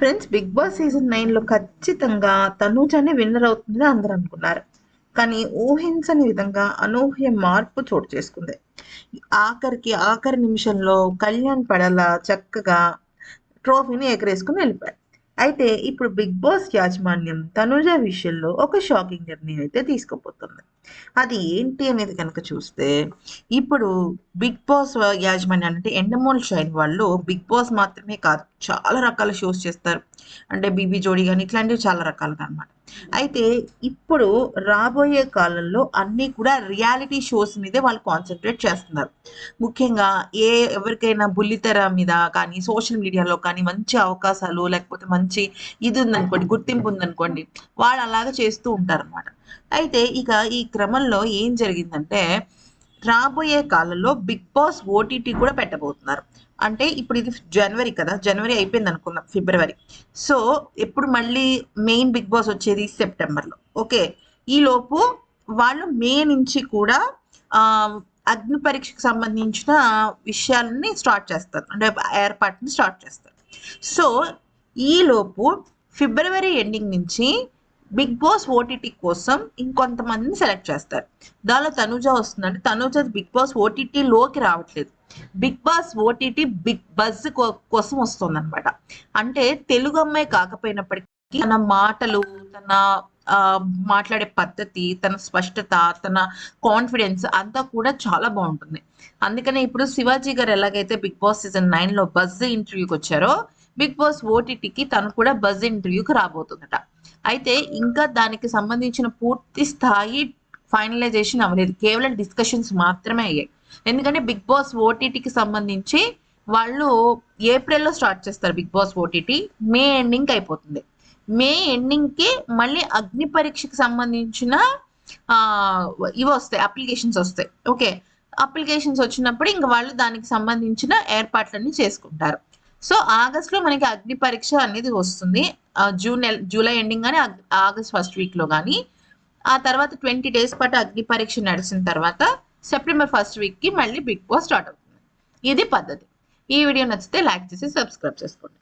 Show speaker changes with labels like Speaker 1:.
Speaker 1: Friends big Boss season నైన్లో ఖచ్చితంగా తనూజానే winner అవుతుందని అందరూ అనుకున్నారు. కానీ ఊహించని విధంగా అనూహ్య మార్పు చోటు చేసుకుంది. ఆఖరికి ఆఖరి నిమిషంలో కళ్యాణ్ పడల చక్కగా ట్రోఫీని ఎగరేసుకుని వెళ్ళిపోయాడు. అయితే ఇప్పుడు బిగ్ బాస్ యాజమాన్యం తనుజ విషయంలో ఒక షాకింగ్ నిర్ణయం అయితే తీసుకోబోతుంది. అది ఏంటి అనేది కనుక చూస్తే ఇప్పుడు బిగ్ బాస్ యాజమాన్యం అంటే ఎండమోల్ షైన్ వాళ్ళు బిగ్ బాస్ మాత్రమే కాదు చాలా రకాల షోస్ చేస్తారు. అంటే బీబీ జోడీ కానీ ఇట్లాంటివి చాలా రకాలుగా అనమాట అయితే ఇప్పుడు రాబోయే కాలంలో అన్నీ కూడా రియాలిటీ షోస్ మీదే వాళ్ళు కాన్సన్ట్రేట్ చేస్తున్నారు. ముఖ్యంగా ఏ ఎవరికైనా బుల్లితెర మీద కానీ సోషల్ మీడియాలో కానీ మంచి అవకాశాలు లేకపోతే మంచి ఇది ఉందనుకోండి గుర్తింపు ఉందనుకోండి వాళ్ళు అలాగా చేస్తూ ఉంటారు అనమాట అయితే ఇక ఈ క్రమంలో ఏం జరిగిందంటే రాబోయే కాలంలో బిగ్ బాస్ ఓటీటీ కూడా పెట్టబోతున్నారు. అంటే ఇప్పుడు ఇది జనవరి కదా జనవరి అయిపోయింది అనుకుందాం ఫిబ్రవరి. సో ఎప్పుడు మళ్ళీ మెయిన్ బిగ్ బాస్ వచ్చేది సెప్టెంబర్లో. ఓకే ఈలోపు వాళ్ళు మే నుంచి కూడా అగ్ని పరీక్షకు సంబంధించిన విషయాలని స్టార్ట్ చేస్తారు. అంటే ఏర్పాటుని స్టార్ట్ చేస్తారు. సో ఈలోపు ఫిబ్రవరి ఎండింగ్ నుంచి Bigg Boss O T T కోసం ఇంకొంతమందిని సెలెక్ట్ చేస్తారు. దానిలో తనుజ వస్తుందంటే తనుజ బిగ్ బాస్ ఓటీటీలోకి రావట్లేదు. Bigg Boss O T T Bigg Buzz కోసం వస్తుందన్నమాట. అంటే తెలుగు అమ్మాయి కాకపోయినప్పటికీ తన మాటలు తన మాట్లాడే పద్ధతి తన స్పష్టత తన కాన్ఫిడెన్స్ అంతా కూడా చాలా బాగుంటుంది. అందుకనే ఇప్పుడు శివాజీ గారు ఎలాగైతే బిగ్ బాస్ సీజన్ నైన్లో బజ్ ఇంటర్వ్యూకి వచ్చారో బిగ్ బాస్ ఓటీటీకి తను కూడా బజ్ ఇంటర్వ్యూకి రాబోతుందట. అయితే ఇంకా దానికి సంబంధించిన పూర్తి స్థాయి ఫైనలైజేషన్ అవ్వలేదు. కేవలం డిస్కషన్స్ మాత్రమే అయ్యాయి. ఎందుకంటే బిగ్ బాస్ ఓటీటీకి సంబంధించి వాళ్ళు ఏప్రిల్లో స్టార్ట్ చేస్తారు Bigg Boss O T T. May ending అయిపోతుంది. మే ఎండింగ్కి మళ్ళీ అగ్ని పరీక్షకి సంబంధించిన ఇవి వస్తాయి అప్లికేషన్స్ వస్తాయి. ఓకే. అప్లికేషన్స్ వచ్చినప్పుడు ఇంక వాళ్ళు దానికి సంబంధించిన ఏర్పాట్లన్నీ చేసుకుంటారు. సో ఆగస్ట్లో మనకి అగ్ని పరీక్ష అనేది వస్తుంది. జూన్ జూలై ఎండింగ్ కానీ ఆగస్ట్ ఫస్ట్ వీక్లో కానీ ఆ తర్వాత ట్వంటీ డేస్ పాటు అగ్ని పరీక్ష నడిచిన తర్వాత సెప్టెంబర్ ఫస్ట్ వీక్కి మళ్ళీ బిగ్ బాస్ స్టార్ట్ అవుతుంది. ఇది పద్ధతి. ఈ వీడియో నచ్చితే లైక్ చేసి సబ్స్క్రైబ్ చేసుకోండి.